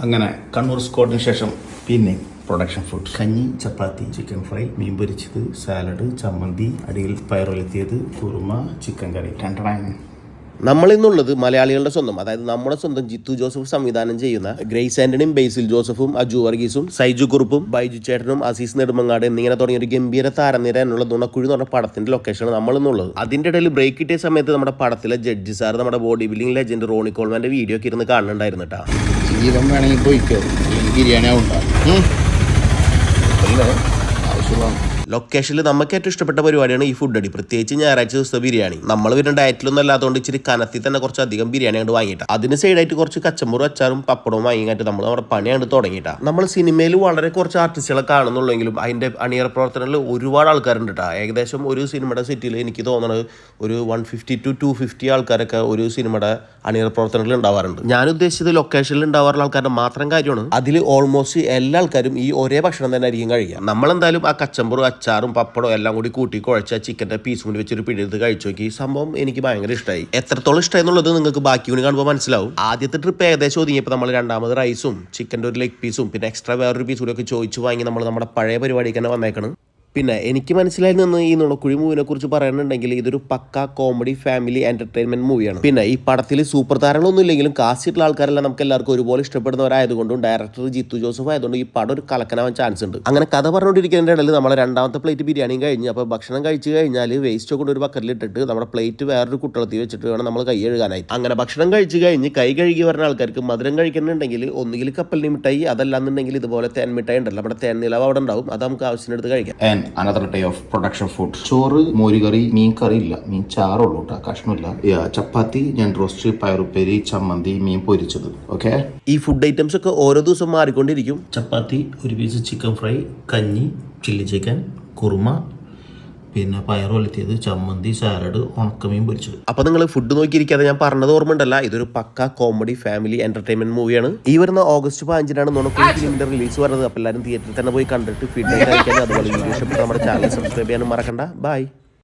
അങ്ങനെ കണ്ണൂർ സ്കോട്ടിന് ശേഷം പിന്നെ പ്രൊഡക്ഷൻ ഫുഡ് കഞ്ഞി ചപ്പാത്തി ചിക്കൻ ഫ്രൈ മീൻ പൊരിച്ചത് സാലഡ് ചമ്മന്തി അടിയിൽ പയറൊലത്തിയത് കുറുമ ചിക്കൻ കറി രണ്ടടാണ് നമ്മൾ ഇന്നുള്ളത് മലയാളികളുടെ സ്വന്തം അതായത് നമ്മുടെ സ്വന്തം ജിത്തു ജോസഫ് സംവിധാനം ചെയ്യുന്ന ഗ്രേസ് ആന്റണിയും ബേസിൽ ജോസഫും അജു വർഗീസും സൈജു കുറുപ്പും ബൈജു ചേട്ടനും അസീസ് നെടുമങ്ങാട് എന്നിങ്ങനെ തുടങ്ങിയ ഒരു ഗംഭീര താരനിര എന്നുള്ള നുണക്കുഴി എന്ന് പറഞ്ഞ പടത്തിന്റെ ലൊക്കേഷനാണ് നമ്മൾ ഇന്നുള്ളത് അതിന്റെ ഇടയിൽ ബ്രേക്ക് കിട്ടിയ സമയത്ത് നമ്മുടെ പടത്തിലെ ജഡ്ജി സാർ നമ്മുടെ ബോഡി ബിൽഡിംഗ് ലെജൻഡ് റോണി കോൾമാന്റെ വീഡിയോ ഒക്കെ ഇരുന്ന് കാണുന്നുണ്ടായിരുന്നു കേട്ടോ ജീവൻ ബിരിയാണി ആവശ്യമാണ് ലൊക്കേഷനിൽ നമുക്ക് ഏറ്റവും ഇഷ്ടപ്പെട്ട പരിപാടിയാണ് ഈ ഫുഡ് അടി. പ്രത്യേകിച്ച് ഞായറാഴ്ച ദിവസത്തെ ബിരിയാണി. നമ്മൾ വരുന്ന ഡയറ്റിലൊന്നും അല്ലാത്തതുകൊണ്ട് ഇച്ചിരി കനത്തിൽ തന്നെ കുറച്ച് അധികം ബിരിയാണി അങ്ങോട്ട് വാങ്ങിയിട്ട്. അതിന് സൈഡായിട്ട് കുറച്ച് കച്ചമ്പറും അച്ചാറും പപ്പടവും വാങ്ങിയിട്ട് നമ്മൾ നമ്മുടെ പണിയാണ് അങ്ങോട്ട് നമ്മൾ സിനിമയിൽ വളരെ കുറച്ച് ആർട്ടിസ്റ്റുകളെ കാണുന്നുള്ളെങ്കിലും അതിന്റെ അണിയറ പ്രവർത്തനങ്ങളിൽ ഒരുപാട് ആൾക്കാരുണ്ട് കേട്ടോ ഏകദേശം ഒരു സിനിമയുടെ സെറ്റിൽ എനിക്ക് തോന്നുന്നത് ഒരു one fifty to two fifty ആൾക്കാരൊക്കെ ഒരു സിനിമയുടെ അണിയറ പ്രവർത്തനങ്ങളിൽ ഉണ്ടാവാറുണ്ട്. ഞാൻ ഉദ്ദേശിച്ചത് ലൊക്കേഷനിൽ ഉണ്ടാവാറുള്ള ആൾക്കാരുടെ മാത്രം കാര്യമാണ്. അതിൽ ഓൾമോസ്റ്റ് എല്ലാ ആൾക്കാരും ഈ ഒരേ ഭക്ഷണം തന്നെ ആയിരിക്കും കഴിക്കുക. നമ്മളെന്തായാലും ആ കച്ചമ്പറും അച്ചാറും പപ്പടവും എല്ലാം കൂടി കൂട്ടി കുഴച്ച ചിക്കന്റെ പീസ് കൂടി വെച്ചൊരു പിടിയെടുത്ത് കഴിച്ചു നോക്കി. സംഭവം എനിക്ക് ഭയങ്കര ഇഷ്ടമായി എത്രത്തോളം ഇഷ്ടമായി എന്നുള്ളത് നിങ്ങൾക്ക് ബാക്കി കൂടി കാണുമ്പോൾ മനസ്സിലാവും. ആദ്യത്തെ ട്രിപ്പ് ഏകദേശം ഒതുങ്ങിയപ്പോൾ നമ്മൾ രണ്ടാമത് റൈസും ചിക്കന്റെ ഒരു ലെഗ് പീസും പിന്നെ എക്സ്ട്രാ വേറൊരു പീസ് കൂടി ഒക്കെ ചോദിച്ചു വാങ്ങി നമ്മൾ നമ്മുടെ പഴയ പരിപാടിക്ക് തന്നെ വന്നേക്കണം. പിന്നെ എനിക്ക് മനസ്സിലായി നിന്ന് ഈ നുണക്കുഴി മൂവിനെ കുറിച്ച് പറയാനുണ്ടെങ്കിൽ ഇതൊരു പക്ക കോമഡി ഫാമിലി എന്റർടൈൻമെന്റ് മൂവിയാണ് പിന്നെ ഈ പടത്തിൽ സൂപ്പർ താരങ്ങളൊന്നും ഇല്ലെങ്കിലും കാസ്റ്റിട്ടുള്ള ആൾക്കാരെല്ലാം നമുക്ക് എല്ലാവർക്കും ഒരുപോലെ ഇഷ്ടപ്പെടുന്നവരായതുകൊണ്ടും ഡയറക്ടർ ജിത്തു ജോസഫ് ആയതുകൊണ്ട് ഈ പടം ഒരു കലക്കനാവാൻ ചാൻസ് ഉണ്ട്. അങ്ങനെ കഥ പറഞ്ഞുകൊണ്ടിരിക്കുന്നതിന്റെ ഇടയിൽ രണ്ടാമത്തെ പ്ലേറ്റ് ബിരിയാണിയും കഴിഞ്ഞ് അപ്പോൾ ഭക്ഷണം കഴിച്ചു കഴിഞ്ഞാൽ വേസ്റ്റ് കൊണ്ട് ഒരു ബക്കറ്റിൽ ഇട്ടിട്ട് നമ്മുടെ പ്ലേറ്റ് വേറൊരു കുട്ടളത്തിൽ വെച്ചിട്ട് വേണം നമ്മൾ കൈ കഴുകാനായി അങ്ങനെ ഭക്ഷണം കഴിച്ചു കഴിഞ്ഞ് കൈ കഴുകി വരുന്ന ആൾക്കാർക്ക് മധുരം കഴിക്കുന്നുണ്ടെങ്കിൽ ഒന്നുകിൽ കപ്പലിന് മിഠായി അതല്ലാന്നുണ്ടെങ്കിൽ ഇതുപോലെ തേൻ മിഠായി ഉണ്ടല്ലോ. നമ്മുടെ തേൻ നിലവ് അവിടെ ഉണ്ടാവും. അത് നമുക്ക് ആവശ്യത്തിനെടുത്ത് കഴിക്കാം. Another day of production food ചോറ് മോരുകറി മീൻ കറി ഇല്ല. മീൻ ചാറുള്ളൂ കേട്ടോ കഷ്ണമില്ല. ചപ്പാത്തി ഞാൻ റോസ്റ്റ് പയറുപ്പേരി ചമ്മന്തി മീൻ പൊരിച്ചത്. ഓക്കെ ഈ ഫുഡ് ഐറ്റംസ് ഒക്കെ ഓരോ ദിവസം മാറിക്കൊണ്ടിരിക്കും. ചപ്പാത്തി ഒരു പീസ് ചിക്കൻ ഫ്രൈ കഞ്ഞി ചില്ലി ചിക്കൻ കുറുമ പിന്നെ പയറൊലത്തിയത് ചമ്മന്തി സാലഡ് ഉണക്കമീൻ പൊരിച്ചത്. അപ്പൊ നിങ്ങൾ ഫുഡ് നോക്കിയിരിക്കാതെ ഞാൻ പറഞ്ഞത് ഓർമ്മയുണ്ടല്ല? ഇതൊരു പക്ക കോമഡി ഫാമിലി എന്റർടൈൻമെന്റ് മൂവിയാണ് ഈ വരുന്ന ഓഗസ്റ്റ് പതിനഞ്ചിനാണ് നുണക്കുഴി ഫിലിമിന്റെ റിലീസ് വരുന്നത്. അപ്പൊ എല്ലാവരും തിയേറ്ററിൽ തന്നെ പോയി കണ്ടിട്ട് ഫീഡ്ബാക്ക് അയക്കാനും അതുപോലെ വീഡിയോ ഇഷ്ടപ്പെട്ട നമ്മുടെ ചാനൽ സബ്സ്ക്രൈബ് ചെയ്യാനും മറക്കണ്ട. ബൈ